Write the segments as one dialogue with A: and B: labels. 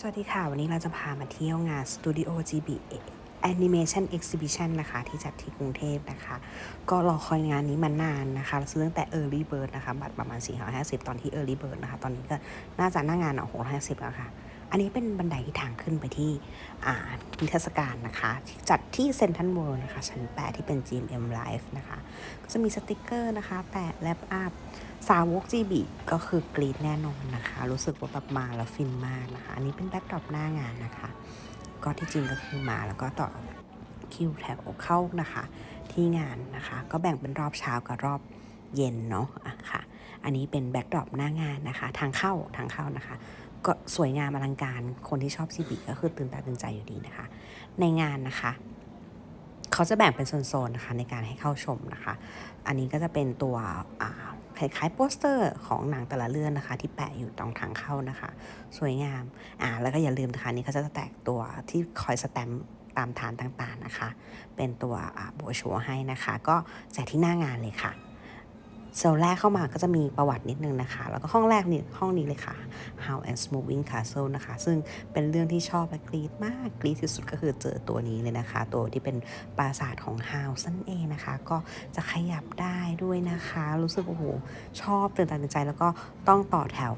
A: สวัสดีค่ะ วันนี้เราจะพามาเที่ยวงาน Studio GB Animation Exhibition นะคะ ที่จัดที่กรุงเทพนะคะ ก็รอคอยงานนี้มานานนะคะเราซื้อตั้งแต่ Early Bird นะคะ บัตรประมาณ 450 ตอนที่ Early Bird นะคะ ตอนนี้ก็น่าจะหน้างานอะ650 แล้วค่ะ อันนี้เป็นบันไดที่ทางขึ้นไปที่อ่านิทรรศการนะคะที่จัดที่เซนทันเวิลด์นะคะ ชั้น 8 ที่เป็น GMM Live นะคะ ก็จะมีสติกเกอร์นะคะ แปะแลปอัพ สาวก GB ก็คือกรีดแน่นอนนะคะ รู้สึกว่าแบบมาแล้วฟินมากนะคะ อันนี้เป็นแบ็กดรอปหน้างานนะคะ ก็ที่จริงก็คือมาแล้วก็ต่อคิวแถวเข้านะคะ ที่งานนะคะ ก็แบ่งเป็นรอบเช้ากับรอบเย็นเนาะอะค่ะ อันนี้เป็นแบ็กดรอปหน้างานนะคะ ทางเข้าทางเข้านะคะ ก็สวยงามอลังการคนที่ชอบ GB ก็คือตื่นตาตื่นใจอยู่ดีนะคะ ในงานนะคะ เขาจะแบ่งเป็นโซนๆนะคะในการให้เข้าชมนะคะ อันนี้ก็จะเป็นตัวคล้ายๆโปสเตอร์ของหนังแต่ละเรื่องนะคะ ที่แปะอยู่ตรงทางเข้านะคะ สวยงามอ่าแล้วก็อย่าลืมนะคะนี่เขาจะแตกตัวที่คอยสแตมป์ตามฐานต่างๆนะคะ เป็นตัวโบชัวร์ให้นะคะ ก็แจกที่หน้างานเลยค่ะ โซลแรกเข้ามาก็จะมีประวัตินิดนึงนะคะ แล้วก็ห้องแรกนี่ห้องนี้เลยค่ะ How and Moving Castle นะคะ ซึ่งเป็นเรื่องที่ชอบและกรี๊ดมาก กรี๊ดที่สุดก็คือเจอตัวนี้เลยนะคะ ตัวที่เป็นปราสาทของ How นั่นเองนะคะ ก็จะขยับได้ด้วยนะคะ รู้สึกโอ้โหชอบตื่นตาตื่นใจแล้วก็ต้องต่อแถว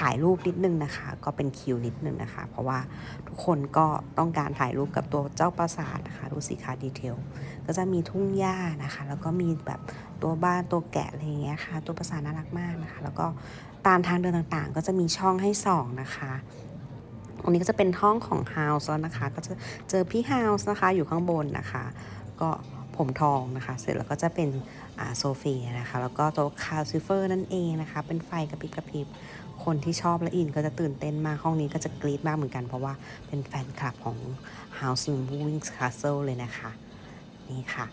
A: ถ่ายรูปนิดนึงนะคะ ก็เป็นคิวนิดนึงนะคะ เพราะว่าทุกคนก็ต้องการถ่ายรูปกับตัวเจ้าปราสาทนะคะดูสิคะดีเทลก็จะมีทุ่งหญ้านะคะ แล้วก็มีแบบตัวบ้านตัวแกะอะไรอย่างเงี้ยค่ะ ตัวปราสาทน่ารักมากนะคะ แล้วก็ตามทางเดินต่างๆ ก็จะมีช่องให้ส่องนะคะตรงนี้ก็จะเป็นห้องของ House แล้วนะคะ ก็จะเจอพี่ House นะคะอยู่ข้างบนนะคะ ก็ผมทองนะคะ เสร็จแล้วก็จะเป็นโซเฟียนะคะ แล้วก็ตัวคาซิเฟอร์นั่นเองนะคะ เป็นไฟกระพริบกระพริบ คนที่ชอบและอินก็จะตื่นเต้นมากห้องนี้ก็จะกรี๊ดมากเหมือนกัน เพราะว่าเป็นแฟนคลับของ House in Moving Castle เลยนะคะ นี่ค่ะ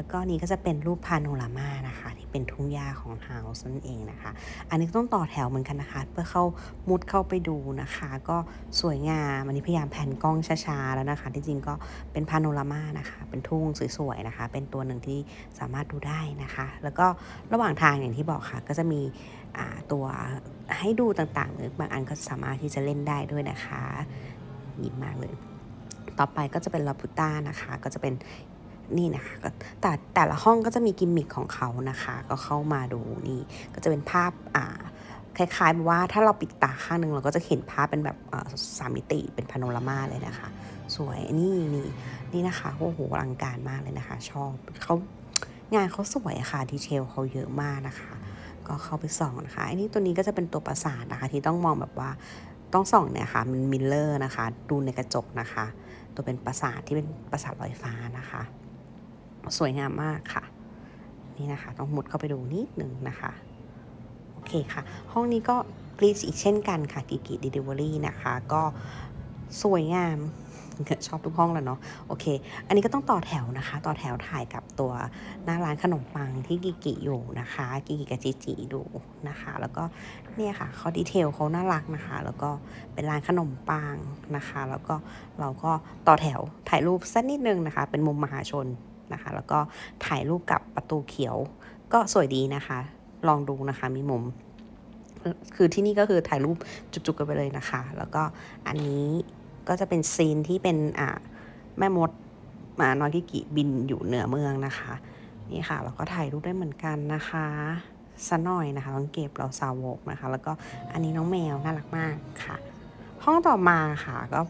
A: แล้วก็นี้ก็จะเป็นรูปพาโนรามานะคะ ที่เป็นทุ่งหญ้าของ House นั่นเองนะคะ อันนี้ต้องต่อแถวเหมือนกันนะคะ เพื่อเข้ามุดเข้าไปดูนะคะ ก็สวยงามอันนี้พยายามแผ่นกล้องช้าๆแล้วนะคะ ที่จริงก็เป็นพาโนรามานะคะ เป็นทุ่งสวยๆนะคะ เป็นตัวหนึ่งที่สามารถดูได้นะคะ แล้วก็ระหว่างทางอย่างที่บอกค่ะ ก็จะมีตัวให้ดูต่างๆหรือบางอันก็สามารถที่จะเล่นได้ด้วยนะคะยิ้มมากเลย ต่อไปก็จะเป็นลาพุต้านะคะ ก็จะเป็น นี่นะคะก็แต่แต่ละห้องก็จะมีกิมมิคของเขานะคะ ก็เข้ามาดูนี่ก็จะเป็นภาพอ่าคล้ายๆแบบว่าถ้าเราปิดตาข้างหนึ่งเราก็จะเห็นภาพเป็นแบบสามมิติเป็นพาโนรามาเลยนะคะ สวยนี่นี่นี่นะคะโอ้โหอลังการมากเลยนะคะ ชอบเขางานเขาสวยอะค่ะดีเทลเขาเยอะมากนะคะ ก็เข้าไปส่องนะคะอันนี้ตัวนี้ก็จะเป็นตัวประสาทนะคะ ที่ต้องมองแบบว่าต้องส่องเนี่ยค่ะมันมิลเลอร์นะคะ ดูในกระจกนะคะ ตัวเป็นประสาทที่เป็นประสาทลอยฟ้านะคะ สวยงามมากค่ะ นี่นะคะต้องมุดเข้าไปดูนิดหนึ่งนะคะ โอเคค่ะ ห้องนี้ก็กรีซอีกเช่นกันค่ะกิกิดิเดเวอรี่นะคะ ก็สวยงามชอบทุกห้องแล้วเนาะโอเค อันนี้ก็ต้องต่อแถวนะคะ ต่อแถวถ่ายกับตัวหน้าร้านขนมปังที่กิกิอยู่นะคะกิกิกับจิจิดูนะคะ แล้วก็เนี่ยค่ะเขาดีเทลเขาน่ารักนะคะ แล้วก็เป็นร้านขนมปังนะคะ แล้วก็เราก็ต่อแถวถ่ายรูปสักนิดนึงนะคะ เป็นมุมมหาชน นะคะ แล้วก็ถ่ายรูปกับประตูเขียว ก็สวยดีนะคะ ลองดูนะคะมีมุม คือที่นี่ก็คือถ่ายรูปจุกๆกันไปเลยนะคะ แล้วก็อันนี้ก็จะเป็นซีนที่เป็นอ่าแม่มดมานอยกิกิบินอยู่เหนือเมืองนะคะ นี่ค่ะแล้วก็ถ่ายรูปได้เหมือนกันนะคะสักหน่อยนะคะต้องเก็บเราซาวกนะคะ แล้วก็อันนี้น้องแมวน่ารักมากค่ะ ห้องต่อมาค่ะก็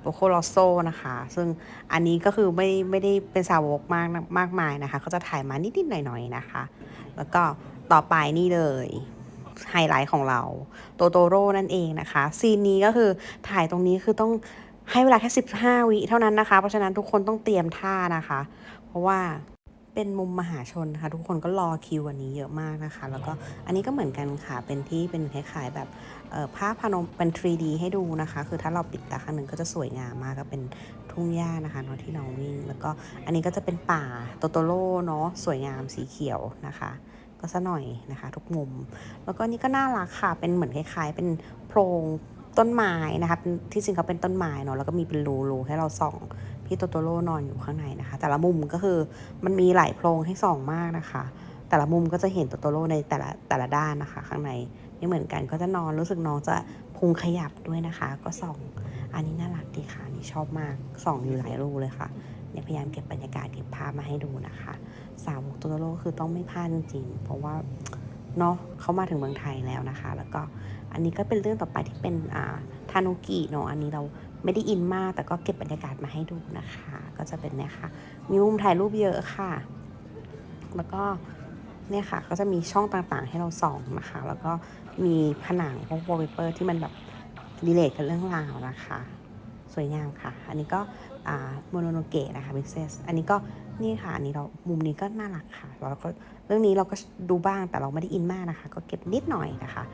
A: โบโคลอโซนะคะ ซึ่งอันนี้ก็คือไม่ไม่ได้เป็นสาวกมากมากมายนะคะเขาจะถ่ายมานิดๆหน่อยๆนะคะ แล้วก็ต่อไปนี่เลยไฮไลท์ของเราโตโตโร่นั่นเองนะคะ ซีนนี้ก็คือถ่ายตรงนี้คือต้องให้เวลาแค่ 15 วิเท่านั้นนะคะ เพราะฉะนั้นทุกคนต้องเตรียมท่านะคะ เพราะว่า เป็นมุมมหาชนนะคะทุกคนก็รอคิวอันนี้เยอะมากนะคะ แล้วก็อันนี้ก็เหมือนกันค่ะเป็นที่เป็นคล้ายๆแบบภาพพานมเป็น 3D ให้ดูนะคะ คือถ้าเราปิดตาข้างหนึ่งก็จะสวยงามมากก็เป็นทุ่งหญ้านะคะเนาะที่น้องวิ่ง แล้วก็อันนี้ก็จะเป็นป่าโตโตโร่เนาะสวยงามสีเขียวนะคะก็ซะหน่อยนะคะ ทุกมุม แล้วก็นี่ก็น่ารักค่ะเป็นเหมือนคล้ายๆ เป็นโพรง ต้นไม้นะคะที่จริงเขาเป็นต้นไม้เนาะแล้วก็มีเป็นรูๆให้เราส่องพี่โตโตโร่นอนอยู่ข้างในนะคะ แต่ละมุมก็คือมันมีหลายโพรงให้ส่องมากนะคะ แต่ละมุมก็จะเห็นโตโตโร่ในแต่ละแต่ละด้านนะคะ ข้างในไม่เหมือนกันก็จะนอนรู้สึกน้องจะพุงขยับด้วยนะคะ ก็ส่อง อันนี้น่ารักดีค่ะนนี่ชอบมากส่องอยู่หลายรูเลยค่ะเนี่ยพยายามเก็บบรรยากาศเก็บภาพมาให้ดูนะคะ สาวกโตโตโร่คือต้องไม่พลาดจริงๆเพราะว่า เนาะเขามาถึงเมืองไทยแล้วนะคะ แล้วก็อันนี้ก็เป็นเรื่องต่อไปที่เป็นอ่าทานุกิเนาะอันนี้เราไม่ได้อินมาก แต่ก็เก็บบรรยากาศมาให้ดูนะคะ ก็จะเป็นเนี่ยค่ะมีมุมถ่ายรูปเยอะค่ะ แล้วก็เนี่ยค่ะก็จะมีช่องต่างๆ ให้เราส่องนะคะ แล้วก็มีผนังพวกวอลเปเปอร์ที่มันแบบดีเลทกับเรื่องราวนะคะ สวยงามค่ะ อันนี้ก็อ่าโมโนโนเกะนะคะบิเซสอันนี้ก็ นี่ค่ะอันนี้เรามุมนี้ก็น่ารักค่ะแล้วก็เรื่องนี้เราก็ดูบ้างแต่เราไม่ได้อินมากนะคะ ก็เก็บนิดหน่อยนะคะ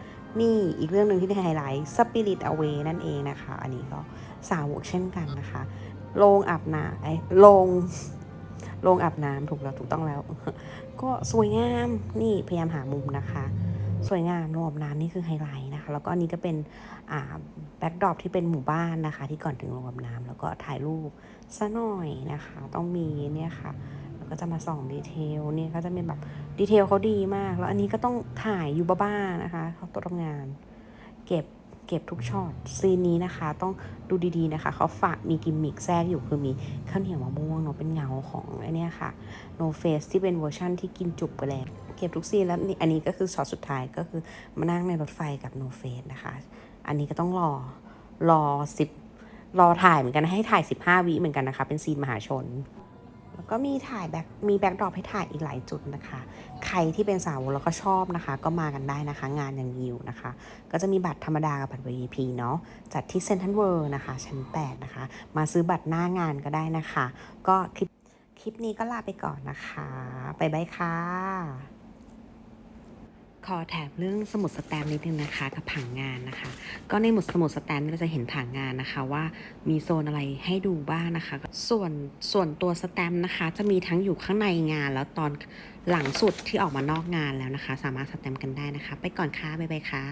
A: นี่อีกเรื่องหนึ่งที่ได้ไฮไลท์ Spirit Away นั่นเองนะคะ อันนี้ก็สาวกเช่นกันนะคะโรงอาบน้ำไอ้โรงโรงอาบน้ำถูกแล้วถูกต้องแล้ว ก็สวยงามนี่พยายามหามุมนะคะ สวยงามโรงอาบน้ำนี่คือไฮไลท์ นะคะแล้วก็อันนี้ก็เป็นอ่าแบ็กดรอปที่เป็นหมู่บ้านนะคะ ที่ก่อนถึงโรงอาบน้ำแล้วก็ถ่ายรูปซะหน่อยนะคะ ต้องมีเนี่ยค่ะแล้วก็จะมาส่องดีเทลเนี่ยเขาจะเป็นแบบดีเทลเขาดีมาก แล้วอันนี้ก็ต้องถ่ายอยู่บ้าๆนะคะเขาตัวทำงาน เก็บ เก็บทุกช็อตซีนนี้นะคะ ต้องดูดีๆนะคะ เขาฝากมีกิมมิกแทรกอยู่คือมีข้าวเหนียวมะม่วงเนาะเป็นเงาของไอเนี้ยค่ะ No Face ที่เป็นเวอร์ชั่นที่กินจุกไปแล้วเก็บทุกซีนแล้วนี่อันนี้ก็คือช็อตสุดท้ายก็คือมานั่งในรถไฟกับ No Face นะคะ อันนี้ก็ต้องรอรอสิบรอถ่ายเหมือนกันให้ถ่าย 15 วิเหมือนกันนะคะ เป็นซีนมหาชน ก็มีถ่ายแบ็คมีแบ็คดรอปให้ถ่ายอีกหลายจุดนะคะ ใครที่เป็นสาวแล้วก็ชอบนะคะ ก็มากันได้นะคะ งานยังมีอยู่นะคะ ก็จะมีบัตรธรรมดากับบัตร VIP เนาะจัดที่เซนทรัลเวิร์นะคะ ชั้น 8 นะคะ มาซื้อบัตรหน้างานก็ได้นะคะ ก็คลิปคลิปนี้ก็ลาไปก่อนนะคะ ไปบายค่ะ ขอแถบเรื่องสมุดสแตมนิดนึงนะคะกับผังงานนะคะ ก็ในหมุดสมุดสแตมเราจะเห็นผังงานนะคะว่ามีโซนอะไรให้ดูบ้างนะคะ ส่วนส่วนตัวสแตมนะคะ จะมีทั้งอยู่ข้างในงานแล้วตอนหลังสุดที่ออกมานอกงานแล้วนะคะ สามารถสแตมกันได้นะคะ ไปก่อนค่ะบ๊ายบายค่ะ